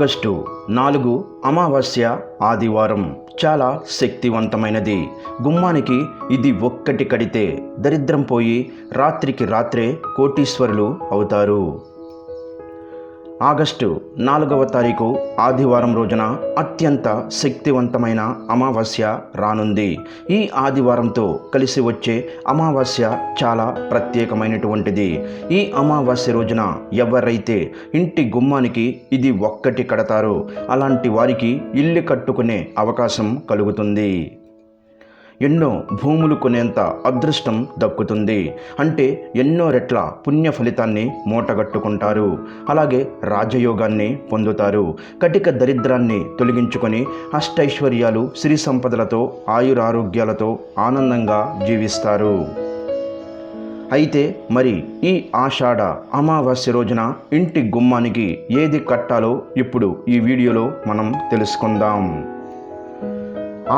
August నాలుగు అమావాస్య ఆదివారం. చాలా శక్తివంతమైనది. గుమ్మానికి ఇది ఒక్కటి కడితే దరిద్రం పోయి రాత్రికి రాత్రే కోటీశ్వరులు అవుతారు. ఆగస్టు నాలుగవ తారీఖు ఆదివారం రోజున అత్యంత శక్తివంతమైన అమావాస్య రానుంది. ఈ ఆదివారంతో కలిసి వచ్చే అమావాస్య చాలా ప్రత్యేకమైనటువంటిది. ఈ అమావాస్య రోజున ఎవరైతే ఇంటి గుమ్మానికి ఇది ఒక్కటి కడతారో అలాంటి వారికి ఇల్లు కట్టుకునే అవకాశం కలుగుతుంది. ఎన్నో భూములు కొనేంత అదృష్టం దక్కుతుంది. అంటే ఎన్నో రెట్ల పుణ్య ఫలితాన్ని మూటగట్టుకుంటారు. అలాగే రాజయోగాన్ని పొందుతారు. కటిక దరిద్రాన్ని తొలగించుకొని అష్టైశ్వర్యాలు సిరి సంపదలతో ఆయురారోగ్యాలతో ఆనందంగా జీవిస్తారు. అయితే మరి ఈ ఆషాఢ అమావాస్య రోజున ఇంటి గుమ్మానికి ఏది కట్టాలో ఇప్పుడు ఈ వీడియోలో మనం తెలుసుకుందాం.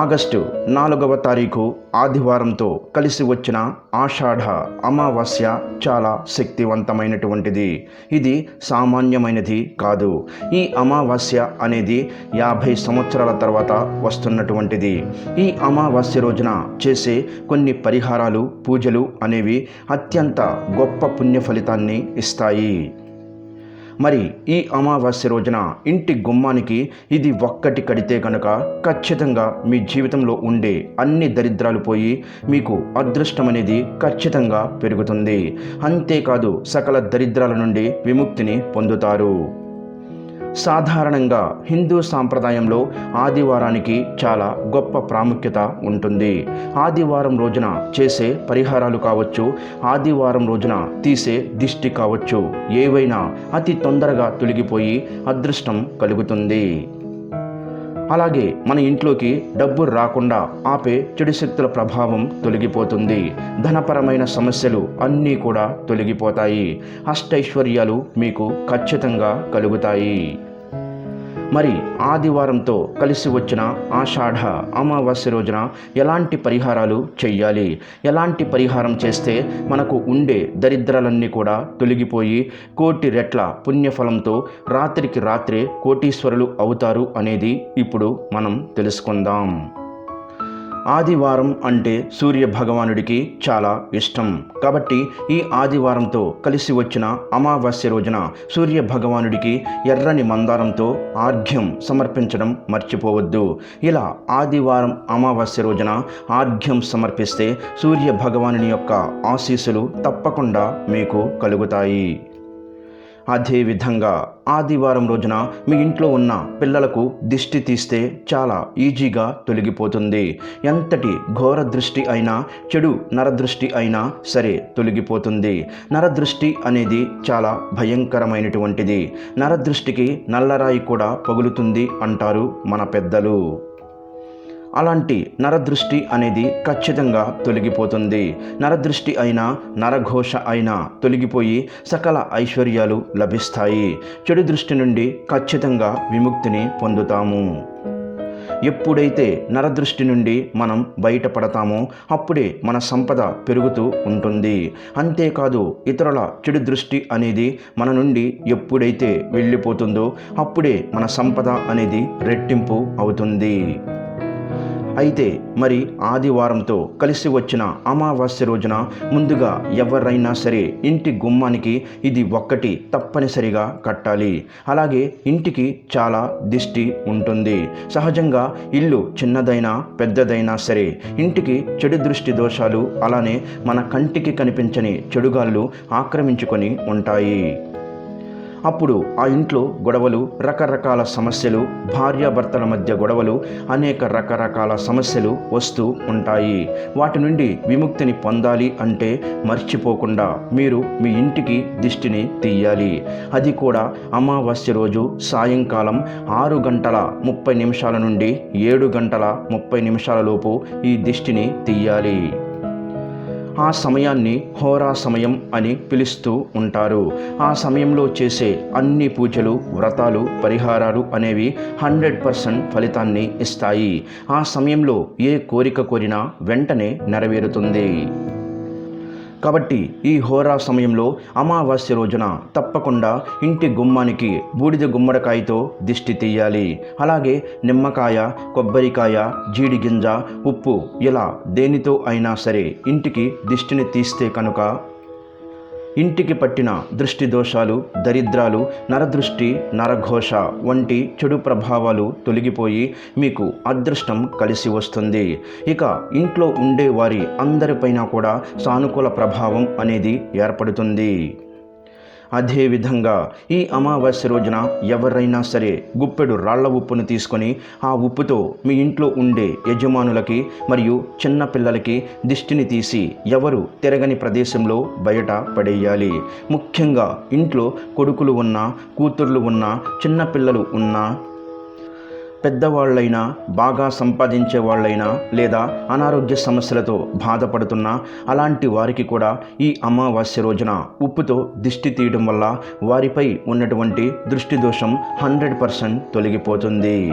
ఆగస్టు నాలుగవ తారీఖు ఆదివారంతో కలిసి వచ్చిన ఆషాఢ అమావాస్య చాలా శక్తివంతమైనటువంటిది. ఇది సామాన్యమైనది కాదు. ఈ అమావాస్య అనేది యాభై సంవత్సరాల తర్వాత వస్తున్నటువంటిది. ఈ అమావాస్య రోజున చేసే కొన్ని పరిహారాలు పూజలు అనేవి అత్యంత గొప్ప పుణ్య ఫలితాన్ని ఇస్తాయి. మరి ఈ అమావాస్య రోజున ఇంటి గుమ్మానికి ఇది ఒక్కటి కడితే కనుక ఖచ్చితంగా మీ జీవితంలో ఉండే అన్ని దరిద్రాలు పోయి మీకు అదృష్టం అనేది ఖచ్చితంగా పెరుగుతుంది. అంతేకాదు సకల దరిద్రాల నుండి విముక్తిని పొందుతారు. సాధారణంగా హిందూ సాంప్రదాయంలో ఆదివారానికి చాలా గొప్ప ప్రాముఖ్యత ఉంటుంది. ఆదివారం రోజున చేసే పరిహారాలు కావచ్చు ఆదివారం రోజున తీసే దిష్టి కావచ్చు ఏవైనా అతి తొందరగా తొలగిపోయి అదృష్టం కలుగుతుంది. అలాగే మన ఇంట్లోకి డబ్బు రాకుండా ఆపే చెడు శక్తుల ప్రభావం తొలగిపోతుంది. ధనపరమైన సమస్యలు అన్నీ కూడా తొలగిపోతాయి. అష్టైశ్వర్యాలు మీకు ఖచ్చితంగా కలుగుతాయి. మరి ఆదివారంతో కలిసి వచ్చిన ఆషాఢ అమావాస్య రోజున ఎలాంటి పరిహారాలు చెయ్యాలి? ఎలాంటి పరిహారం చేస్తే మనకు ఉండే దరిద్రాలన్నీ కూడా తొలగిపోయి కోటి రెట్ల పుణ్యఫలంతో రాత్రికి రాత్రే కోటీశ్వరులు అవుతారు అనేది ఇప్పుడు మనం తెలుసుకుందాం. ఆదివారం అంటే సూర్య భగవానుడికి చాలా ఇష్టం. కాబట్టి ఈ ఆదివారంతో కలిసి వచ్చిన అమావాస్య రోజున సూర్య భగవానుడికి ఎర్రని మందారంతో ఆర్ఘ్యం సమర్పించడం మర్చిపోవద్దు. ఇలా ఆదివారం అమావాస్య రోజున ఆర్ఘ్యం సమర్పిస్తే సూర్య భగవానుని యొక్క ఆశీస్సులు తప్పకుండా మీకు కలుగుతాయి. అదేవిధంగా ఆదివారం రోజున మీ ఇంట్లో ఉన్న పిల్లలకు దిష్టి తీస్తే చాలా ఈజీగా తొలగిపోతుంది. ఎంతటి ఘోర దృష్టి అయినా చెడు నరదృష్టి అయినా సరే తొలగిపోతుంది. నరదృష్టి అనేది చాలా భయంకరమైనటువంటిది. నరదృష్టికి నల్లరాయి కూడా పగులుతుంది అంటారు మన పెద్దలు. అలాంటి నరదృష్టి అనేది ఖచ్చితంగా తొలగిపోతుంది. నరదృష్టి అయినా నరఘోష అయినా తొలగిపోయి సకల ఐశ్వర్యాలు లభిస్తాయి. చెడు దృష్టి నుండి ఖచ్చితంగా విముక్తిని పొందుతాము. ఎప్పుడైతే నరదృష్టి నుండి మనం బయటపడతామో అప్పుడే మన సంపద పెరుగుతూ ఉంటుంది. అంతేకాదు ఇతరుల చెడు దృష్టి అనేది మన నుండి ఎప్పుడైతే వెళ్ళిపోతుందో అప్పుడే మన సంపద అనేది రెట్టింపు అవుతుంది. అయితే మరి ఆదివారంతో కలిసి వచ్చిన అమావాస్య రోజున ముందుగా ఎవరైనా సరే ఇంటి గుమ్మానికి ఇది ఒక్కటి తప్పనిసరిగా కట్టాలి. అలాగే ఇంటికి చాలా దిష్టి ఉంటుంది. సహజంగా ఇల్లు చిన్నదైనా పెద్దదైనా సరే ఇంటికి చెడు దృష్టి దోషాలు అలానే మన కంటికి కనిపించని చెడుగాళ్ళు ఆక్రమించుకొని ఉంటాయి. అప్పుడు ఆ ఇంట్లో గొడవలు రకరకాల సమస్యలు భార్యాభర్తల మధ్య గొడవలు అనేక రకరకాల సమస్యలు వస్తూ ఉంటాయి. వాటి నుండి విముక్తిని పొందాలి అంటే మర్చిపోకుండా మీరు మీ ఇంటికి దిష్టిని తీయాలి. అది కూడా అమావాస్య రోజు సాయంకాలం ఆరు గంటల ముప్పై నిమిషాల నుండి ఏడు గంటల ముప్పై నిమిషాల లోపు ఈ దిష్టిని తీయాలి. ఆ సమయాన్ని హోరా సమయం అని పిలుస్తూ ఉంటారు. ఆ సమయంలో చేసే అన్ని పూజలు వ్రతాలు పరిహారాలు అనేవి హండ్రెడ్ పర్సెంట్ ఫలితాన్ని ఇస్తాయి. ఆ సమయంలో ఏ కోరిక కోరినా వెంటనే నెరవేరుతుంది. కాబట్టి ఈ హోరా సమయంలో అమావాస్య రోజున తప్పకుండా ఇంటి గుమ్మానికి బూడిద గుమ్మడికాయతో దిష్టి తీయాలి. అలాగే నిమ్మకాయ కొబ్బరికాయ జీడి గింజ ఉప్పు ఇలా దేనితో అయినా సరే ఇంటికి దిష్టిని తీస్తే కనుక ఇంటికి పట్టిన దృష్టి దోషాలు దరిద్రాలు నరదృష్టి నరఘోష వంటి చెడు ప్రభావాలు తొలగిపోయి మీకు అదృష్టం కలిసి వస్తుంది. ఇక ఇంట్లో ఉండే వారి అందరిపైన కూడా సానుకూల ప్రభావం అనేది ఏర్పడుతుంది. అదేవిధంగా ఈ అమావాస్య రోజున ఎవరైనా సరే గుప్పెడు రాళ్ళ ఉప్పును తీసుకొని ఆ ఉప్పుతో మీ ఇంట్లో ఉండే యజమానులకి మరియు చిన్న పిల్లలకి దిష్టిని తీసి ఎవరు తిరగని ప్రదేశంలో బయట పడేయాలి. ముఖ్యంగా ఇంట్లో కొడుకులు ఉన్నా కూతుర్లు ఉన్నా చిన్న పిల్లలు ఉన్నా పెద్దవాళ్ళైనా బాగా సంపాదించే వాళ్ళైనా లేదా అనారోగ్య సమస్యలతో బాధపడుతున్న అలాంటి వారికి కూడా ఈ అమావాస్య రోజున ఉప్పుతో దిష్టి తీయడం వల్ల వారిపై ఉన్నటువంటి దృష్టి దోషం హండ్రెడ్ పర్సెంట్ తొలగిపోతుంది.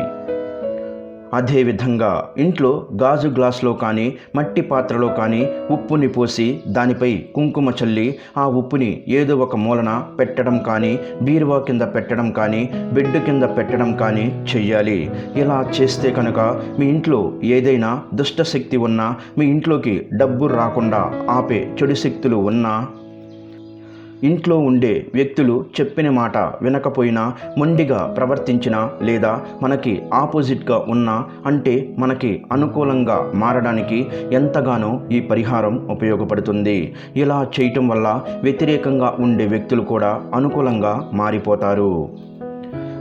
అదేవిధంగా ఇంట్లో గాజు గ్లాసులో కానీ మట్టి పాత్రలో కానీ ఉప్పుని పోసి దానిపై కుంకుమ చల్లి ఆ ఉప్పుని ఏదో ఒక మూలన పెట్టడం కానీ బీరువా కింద పెట్టడం కానీ బెడ్ కింద పెట్టడం కానీ చెయ్యాలి. ఇలా చేస్తే కనుక మీ ఇంట్లో ఏదైనా దుష్టశక్తి ఉన్నా మీ ఇంట్లోకి డబ్బు రాకుండా ఆపే చెడు శక్తులు ఉన్నా ఇంట్లో ఉండే వ్యక్తులు చెప్పిన మాట వినకపోయినా మొండిగా ప్రవర్తించినా లేదా మనకి ఆపోజిట్గా ఉన్నా అంటే మనకి అనుకూలంగా మారడానికి ఎంతగానో ఈ పరిహారం ఉపయోగపడుతుంది. ఇలా చేయటం వల్ల వ్యతిరేకంగా ఉండే వ్యక్తులు కూడా అనుకూలంగా మారిపోతారు.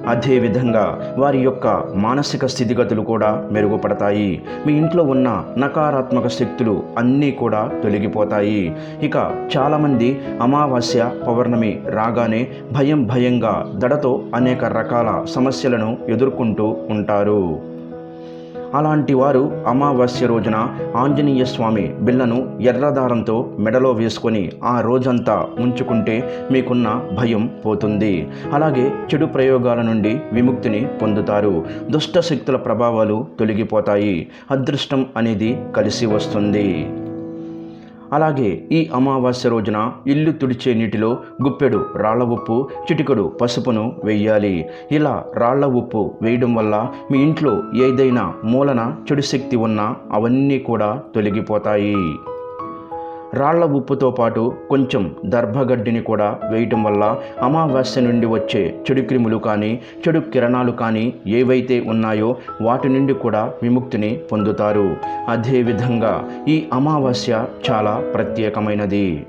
అదేవిధంగా వారి యొక్క మానసిక స్థితిగతులు కూడా మెరుగుపడతాయి. మీ ఇంట్లో ఉన్న నకారాత్మక శక్తులు అన్నీ కూడా తొలగిపోతాయి. ఇక చాలామంది అమావాస్య పౌర్ణమి రాగానే భయం భయంగా దడతో అనేక రకాల సమస్యలను ఎదుర్కొంటూ ఉంటారు. అలాంటి వారు అమావాస్య రోజున ఆంజనేయ స్వామి బిళ్ళను ఎర్రదారంతో మెడలో వేసుకొని ఆ రోజంతా ఉంచుకుంటే మీకున్న భయం పోతుంది. అలాగే చెడు ప్రయోగాల నుండి విముక్తిని పొందుతారు. దుష్ట శక్తుల ప్రభావాలు తొలగిపోతాయి. అదృష్టం అనేది కలిసి వస్తుంది. అలాగే ఈ అమావాస్య రోజున ఇల్లు తుడిచే నీటిలో గుప్పెడు రాళ్ళ ఉప్పు చిటికడు పసుపును వేయాలి. ఇలా రాళ్ళ ఉప్పు వేయడం వల్ల మీ ఇంట్లో ఏదైనా మూలన చెడు శక్తి ఉన్నా అవన్నీ కూడా తొలగిపోతాయి. రాళ్ళ ఉప్పుతో పాటు కొంచెం దర్భగడ్డిని కూడా వేయటం వల్ల అమావాస్య నుండి వచ్చే చెడు క్రిములు కానీ చెడు కిరణాలు కానీ ఏవైతే ఉన్నాయో వాటి నుండి కూడా విముక్తిని పొందుతారు. అదేవిధంగా ఈ అమావాస్య చాలా ప్రత్యేకమైనది.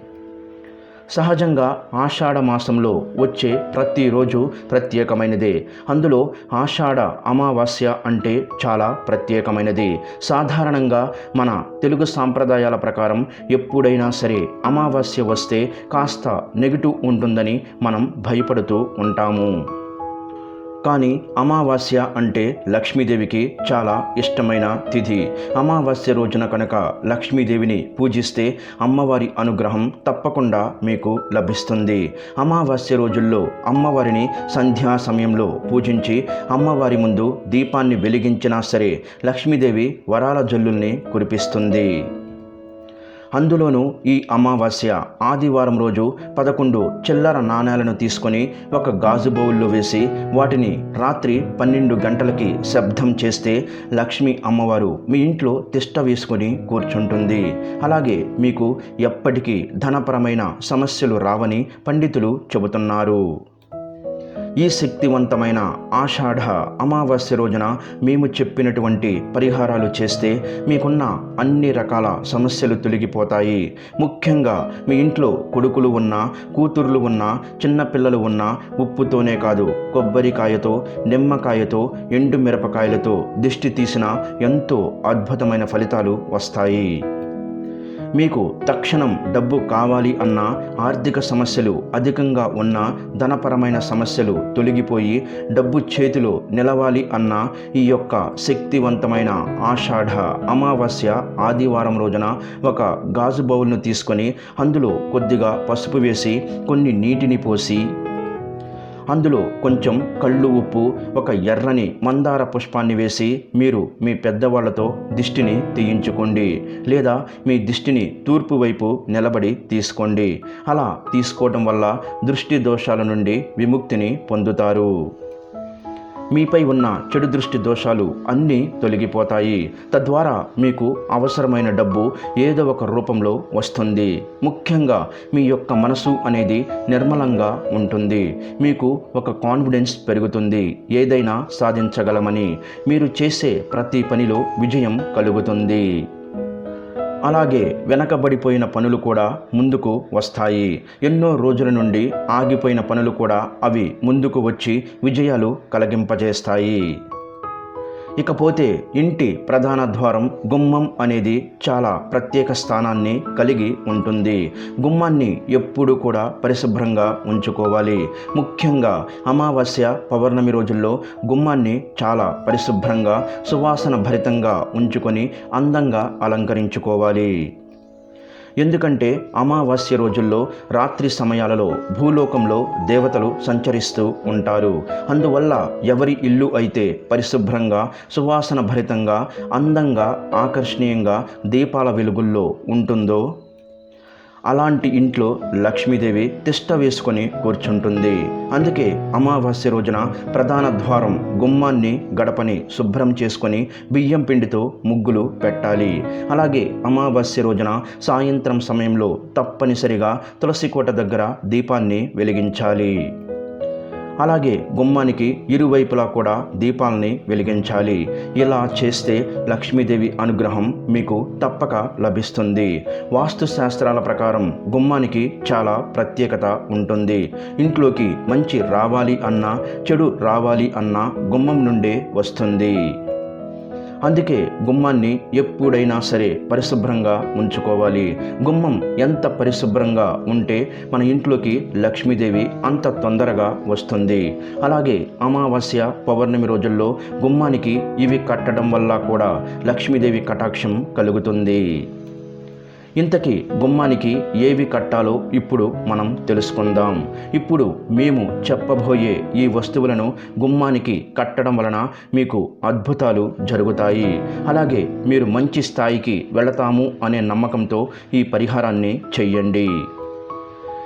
సహజంగా ఆషాఢ మాసంలో వచ్చే ప్రతిరోజు ప్రత్యేకమైనదే. అందులో ఆషాఢ అమావాస్య అంటే చాలా ప్రత్యేకమైనది. సాధారణంగా మన తెలుగు సాంప్రదాయాల ప్రకారం ఎప్పుడైనా సరే అమావాస్య వస్తే కాస్త నెగిటివ్ ఉంటుందని మనం భయపడుతూ ఉంటాము. కానీ అమావాస్య అంటే లక్ష్మీదేవికి చాలా ఇష్టమైన తిథి. అమావాస్య రోజున కనుక లక్ష్మీదేవిని పూజిస్తే అమ్మవారి అనుగ్రహం తప్పకుండా మీకు లభిస్తుంది. అమావాస్య రోజుల్లో అమ్మవారిని సంధ్యా సమయంలో పూజించి అమ్మవారి ముందు దీపాన్ని వెలిగించినా సరే లక్ష్మీదేవి వరాల జల్లుల్ని కురిపిస్తుంది. అందులోనూ ఈ అమావాస్య ఆదివారం రోజు పదకొండు చిల్లర నాణేలను తీసుకొని ఒక గాజు బౌల్లో వేసి వాటిని రాత్రి పన్నెండు గంటలకి శబ్దం చేస్తే లక్ష్మీ అమ్మవారు మీ ఇంట్లో తిష్ట వేసుకొని కూర్చుంటుంది. అలాగే మీకు ఎప్పటికీ ధనపరమైన సమస్యలు రావని పండితులు చెబుతున్నారు. ఈ శక్తివంతమైన ఆషాఢ అమావాస్య రోజున మేము చెప్పినటువంటి పరిహారాలు చేస్తే మీకున్న అన్ని రకాల సమస్యలు తొలగిపోతాయి. ముఖ్యంగా మీ ఇంట్లో కొడుకులు ఉన్నా కూతుర్లు ఉన్నా చిన్నపిల్లలు ఉన్నా ఉప్పుతోనే కాదు కొబ్బరికాయతో నిమ్మకాయతో ఎండు మిరపకాయలతో దిష్టి తీసిన ఎంతో అద్భుతమైన ఫలితాలు వస్తాయి. మీకు తక్షణం డబ్బు కావాలి అన్న ఆర్థిక సమస్యలు అధికంగా ఉన్న ధనపరమైన సమస్యలు తొలగిపోయి డబ్బు చేతిలో నిలవాలి అన్న ఈ యొక్క శక్తివంతమైన ఆషాఢ అమావాస్య ఆదివారం రోజున ఒక గాజు బౌల్ను తీసుకొని అందులో కొద్దిగా పసుపు వేసి కొన్ని నీటిని పోసి అందులో కొంచెం కళ్ళు ఉప్పు ఒక ఎర్రని మందార పుష్పాన్ని వేసి మీరు మీ పెద్దవాళ్ళతో దిష్టిని తీయించుకోండి లేదా మీ దిష్టిని తూర్పు వైపు నిలబడి తీసుకోండి. అలా తీసుకోవటం వల్ల దృష్టి దోషాల నుండి విముక్తిని పొందుతారు. మీపై ఉన్న చెడు దృష్టి దోషాలు అన్నీ తొలగిపోతాయి. తద్వారా మీకు అవసరమైన డబ్బు ఏదో ఒక రూపంలో వస్తుంది. ముఖ్యంగా మీ యొక్క మనసు అనేది నిర్మలంగా ఉంటుంది. మీకు ఒక కాన్ఫిడెన్స్ పెరుగుతుంది. ఏదైనా సాధించగలమని. మీరు చేసే ప్రతి పనిలో విజయం కలుగుతుంది. అలాగే వెనకబడిపోయిన పనులు కూడా ముందుకు వస్తాయి. ఎన్నో రోజుల నుండి ఆగిపోయిన పనులు కూడా అవి ముందుకు వచ్చి విజయాలు కలిగింపజేస్తాయి. ఇకపోతే ఇంటి ప్రధాన ద్వారం గుమ్మం అనేది చాలా ప్రత్యేక స్థానాన్ని కలిగి ఉంటుంది. గుమ్మాన్ని ఎప్పుడు కూడా పరిశుభ్రంగా ఉంచుకోవాలి. ముఖ్యంగా అమావాస్య పౌర్ణమి రోజుల్లో గుమ్మాన్ని చాలా పరిశుభ్రంగా సువాసన భరితంగా ఉంచుకొని అందంగా అలంకరించుకోవాలి. ఎందుకంటే అమావాస్య రోజుల్లో రాత్రి సమయాలలో భూలోకంలో దేవతలు సంచరిస్తూ ఉంటారు. అందువల్ల ఎవరి ఇల్లు అయితే పరిశుభ్రంగా సువాసన భరితంగా అందంగా ఆకర్షణీయంగా దీపాల వెలుగుల్లో ఉంటుందో అలాంటి ఇంట్లో లక్ష్మీదేవి తిష్ట వేసుకొని కూర్చుంటుంది. అందుకే అమావాస్య రోజున ప్రధాన ద్వారం గుమ్మాన్ని గడపని శుభ్రం చేసుకొని బియ్యం పిండితో ముగ్గులు పెట్టాలి. అలాగే అమావాస్య రోజున సాయంత్రం సమయంలో తప్పనిసరిగా తులసి కోట దగ్గర దీపాన్ని వెలిగించాలి. అలాగే గుమ్మానికి ఇరువైపులా కూడా దీపాలని వెలిగించాలి. ఇలా చేస్తే లక్ష్మీదేవి అనుగ్రహం మీకు తప్పక లభిస్తుంది. వాస్తు శాస్త్రాల ప్రకారం గుమ్మానికి చాలా ప్రత్యేకత ఉంటుంది. ఇంట్లోకి మంచి రావాలి అన్నా చెడు రావాలి అన్నా గుమ్మం నుండే వస్తుంది. అందుకే గుమ్మాన్ని ఎప్పుడైనా సరే పరిశుభ్రంగా ఉంచుకోవాలి. గుమ్మం ఎంత పరిశుభ్రంగా ఉంటే మన ఇంట్లోకి లక్ష్మీదేవి అంత తొందరగా వస్తుంది. అలాగే అమావాస్య పౌర్ణమి రోజుల్లో గుమ్మానికి ఇవి కట్టడం వల్ల కూడా లక్ష్మీదేవి కటాక్షం కలుగుతుంది. ఇంతకీ గుమ్మానికి ఏవి కట్టాలో ఇప్పుడు మనం తెలుసుకుందాం. ఇప్పుడు మేము చెప్పబోయే ఈ వస్తువులను గుమ్మానికి కట్టడం వలన మీకు అద్భుతాలు జరుగుతాయి. అలాగే మీరు మంచి స్థాయికి వెళతాము అనే నమ్మకంతో ఈ పరిహారాన్ని చెయ్యండి.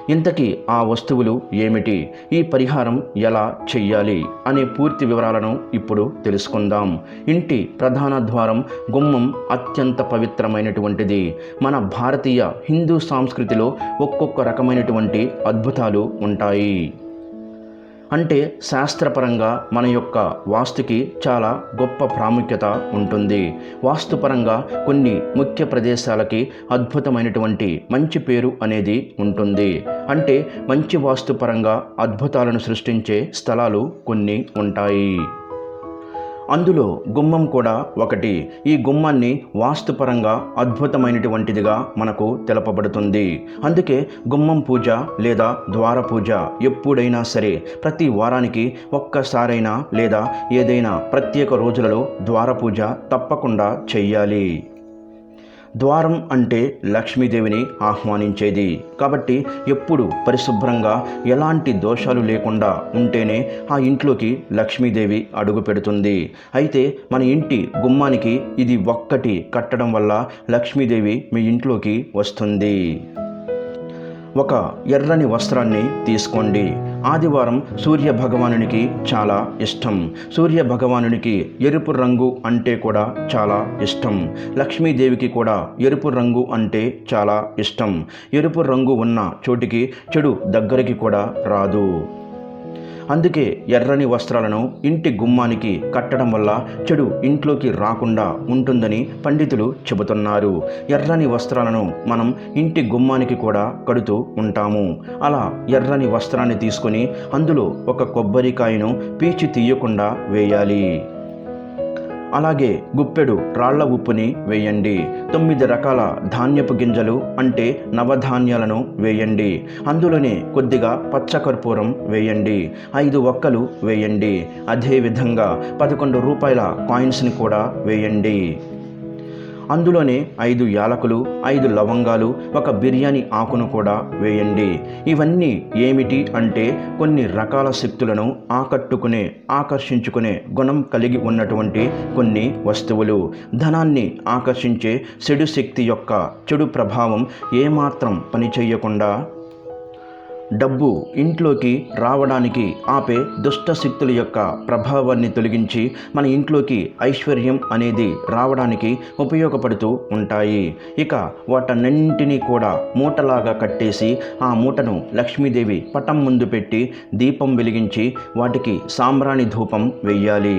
ఇంతకీ ఆ వస్తువులు ఏమిటి? ఈ పరిహారం ఎలా చెయ్యాలి? అనే పూర్తి వివరాలను ఇప్పుడు తెలుసుకుందాం. ఇంటి ప్రధాన ద్వారం గుమ్మం అత్యంత పవిత్రమైనటువంటిది. మన భారతీయ హిందూ సంస్కృతిలో ఒక్కొక్క రకమైనటువంటి అద్భుతాలు ఉంటాయి. అంటే శాస్త్రపరంగా మన యొక్క వాస్తుకి చాలా గొప్ప ప్రాముఖ్యత ఉంటుంది. వాస్తుపరంగా కొన్ని ముఖ్య ప్రదేశాలకి అద్భుతమైనటువంటి మంచి పేరు అనేది ఉంటుంది. అంటే మంచి వాస్తుపరంగా అద్భుతాలను సృష్టించే స్థలాలు కొన్ని ఉంటాయి. అందులో గుమ్మం కూడా ఒకటి. ఈ గుమ్మాన్ని వాస్తుపరంగా అద్భుతమైనటువంటిదిగా మనకు తెలపబడుతుంది. అందుకే గుమ్మం పూజ లేదా ద్వార పూజ ఎప్పుడైనా సరే ప్రతి వారానికి ఒక్కసారైనా లేదా ఏదైనా ప్రత్యేక రోజులలో ద్వార పూజ తప్పకుండా చెయ్యాలి. ద్వారం అంటే లక్ష్మీదేవిని ఆహ్వానించేది. కాబట్టి ఎప్పుడు పరిశుభ్రంగా ఎలాంటి దోషాలు లేకుండా ఉంటేనే ఆ ఇంట్లోకి లక్ష్మీదేవి అడుగు పెడుతుంది. అయితే మన ఇంటి గుమ్మానికి ఇది ఒక్కటి కట్టడం వల్ల లక్ష్మీదేవి మీ ఇంట్లోకి వస్తుంది. ఒక ఎర్రని వస్త్రాన్ని తీసుకోండి. ఆదివారం సూర్య భగవానునికి చాలా ఇష్టం. సూర్య భగవానునికి ఎరుపు రంగు అంటే కూడా చాలా ఇష్టం. లక్ష్మీదేవికి కూడా ఎరుపు రంగు అంటే చాలా ఇష్టం. ఎరుపు రంగు ఉన్న చోటికి చెడు దగ్గరికి కూడా రాదు. అందుకే ఎర్రని వస్త్రాలను ఇంటి గుమ్మానికి కట్టడం వల్ల చెడు ఇంట్లోకి రాకుండా ఉంటుందని పండితులు చెబుతున్నారు. ఎర్రని వస్త్రాలను మనం ఇంటి గుమ్మానికి కూడా కడుతూ ఉంటాము. అలా ఎర్రని వస్త్రాన్ని తీసుకొని అందులో ఒక కొబ్బరికాయను పీచి తీయకుండా వేయాలి. అలాగే గుప్పెడు రాళ్ళ ఉప్పుని వేయండి. తొమ్మిది రకాల ధాన్యపు గింజలు అంటే నవధాన్యాలను వేయండి. అందులోనే కొద్దిగా పచ్చకర్పూరం వేయండి. ఐదు ఒక్కలు వేయండి. అదేవిధంగా పదకొండు రూపాయల కాయిన్స్ని కూడా వేయండి. అందులోనే ఐదు యాలకులు ఐదు లవంగాలు ఒక బిర్యానీ ఆకును కూడా వేయండి. ఇవన్నీ ఏమిటి అంటే కొన్ని రకాల శక్తులను ఆకట్టుకునే ఆకర్షించుకునే గుణం కలిగి ఉన్నటువంటి కొన్ని వస్తువులు. ధనాన్ని ఆకర్షించే చెడు శక్తి యొక్క చెడు ప్రభావం ఏమాత్రం పనిచేయకుండా డబ్బు ఇంట్లోకి రావడానికి ఆపే దుష్ట శక్తుల యొక్క ప్రభావాన్ని తొలగించి మన ఇంట్లోకి ఐశ్వర్యం అనేది రావడానికి ఉపయోగపడుతూ ఉంటాయి. ఇక వాటన్నింటినీ కూడా మూటలాగా కట్టేసి ఆ మూటను లక్ష్మీదేవి పటం ముందు పెట్టి దీపం వెలిగించి వాటికి సాంబ్రాణి ధూపం వెయ్యాలి.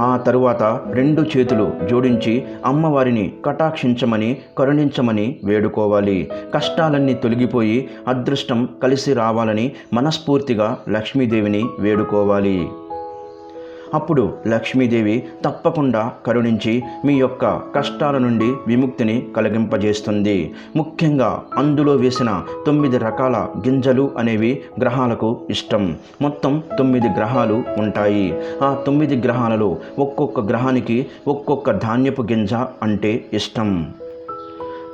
ఆ తరువాత రెండు చేతులు జోడించి అమ్మవారిని కటాక్షించమని కరుణించమని వేడుకోవాలి. కష్టాలన్నీ తొలగిపోయి అదృష్టం కలిసి రావాలని మనస్ఫూర్తిగా లక్ష్మీదేవిని వేడుకోవాలి. అప్పుడు లక్ష్మీదేవి తప్పకుండా కరుణించి మీ యొక్క కష్టాల నుండి విముక్తిని కలిగింపజేస్తుంది. ముఖ్యంగా అందులో వేసిన తొమ్మిది రకాల గింజలు అనేవి గ్రహాలకు ఇష్టం. మొత్తం తొమ్మిది గ్రహాలు ఉంటాయి. ఆ తొమ్మిది గ్రహాలలో ఒక్కొక్క గ్రహానికి ఒక్కొక్క ధాన్యపు గింజ అంటే ఇష్టం.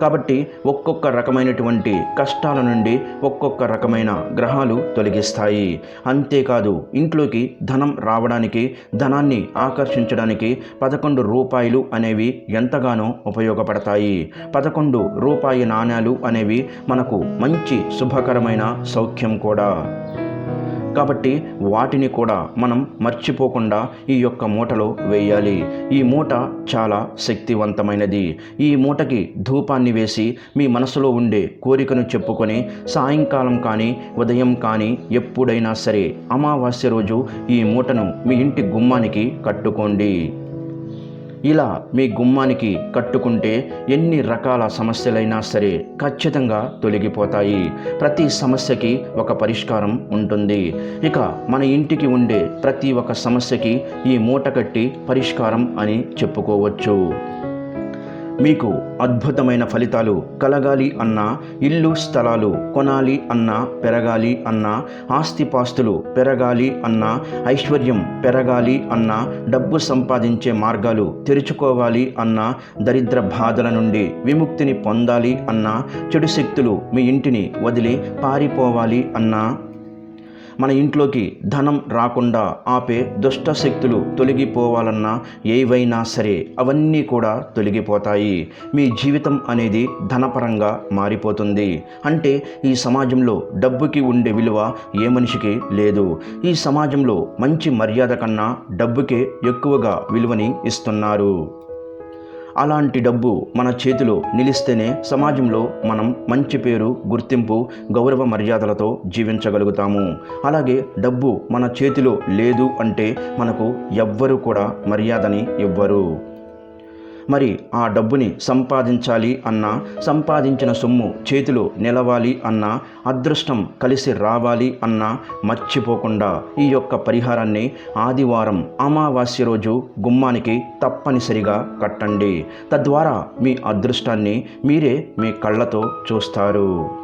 కాబట్టి ఒక్కొక్క రకమైనటువంటి కష్టాల నుండి ఒక్కొక్క రకమైన గ్రహాలు తొలగిస్తాయి. అంతేకాదు ఇంట్లోకి ధనం రావడానికి ధనాన్ని ఆకర్షించడానికి పదకొండు రూపాయలు అనేవి ఎంతగానో ఉపయోగపడతాయి. పదకొండు రూపాయి నాణ్యాలు అనేవి మనకు మంచి శుభకరమైన సౌఖ్యం కూడా. కాబట్టి వాటిని కూడా మనం మర్చిపోకుండా ఈ యొక్క మూటలో వేయాలి. ఈ మూట చాలా శక్తివంతమైనది. ఈ మూటకి ధూపాన్ని వేసి మీ మనసులో ఉండే కోరికను చెప్పుకొని సాయంకాలం కానీ ఉదయం కానీ ఎప్పుడైనా సరే అమావాస్య రోజు ఈ మూటను మీ ఇంటి గుమ్మానికి కట్టుకోండి. ఇలా మీ గుమ్మానికి కట్టుకుంటే ఎన్ని రకాల సమస్యలైనా సరే ఖచ్చితంగా తొలగిపోతాయి. ప్రతి సమస్యకి ఒక పరిష్కారం ఉంటుంది. ఇక మన ఇంటికి ఉండే ప్రతి ఒక్క సమస్యకి ఈ మూట కట్టి పరిష్కారం అని చెప్పుకోవచ్చు. మీకు అద్భుతమైన ఫలితాలు కలగాలి అన్నా ఇల్లు స్థలాలు కొనాలి అన్నా పెరగాలి అన్నా ఆస్తిపాస్తులు పెరగాలి అన్నా ఐశ్వర్యం పెరగాలి అన్నా డబ్బు సంపాదించే మార్గాలు తెరుచుకోవాలి అన్నా దరిద్ర బాధల నుండి విముక్తిని పొందాలి అన్నా చెడు శక్తులు మీ ఇంటిని వదిలి పారిపోవాలి అన్నా మన ఇంట్లోకి ధనం రాకుండా ఆపే దుష్ట శక్తులు తొలగిపోవాలన్నా ఏవైనా సరే అవన్నీ కూడా తొలగిపోతాయి. మీ జీవితం అనేది ధనపరంగా మారిపోతుంది. అంటే ఈ సమాజంలో డబ్బుకి ఉండే విలువ ఏ మనిషికి లేదు. ఈ సమాజంలో మంచి మర్యాద కన్నా డబ్బుకే ఎక్కువగా విలువని ఇస్తున్నారు. అలాంటి డబ్బు మన చేతిలో నిలిస్తేనే సమాజంలో మనం మంచి పేరు గుర్తింపు గౌరవ మర్యాదలతో జీవించగలుగుతాము. అలాగే డబ్బు మన చేతిలో లేదు అంటే మనకు ఎవ్వరూ కూడా మర్యాదని ఇవ్వరు. మరి ఆ డబ్బుని సంపాదించాలి అన్నా సంపాదించిన సొమ్ము చేతిలో నిలవాలి అన్నా అదృష్టం కలిసి రావాలి అన్నా మర్చిపోకుండా ఈ యొక్క పరిహారాన్ని ఆదివారం అమావాస్య రోజు గుమ్మానికి తప్పనిసరిగా కట్టండి. తద్వారా మీ అదృష్టాన్ని మీరే మీ కళ్ళతో చూస్తారు.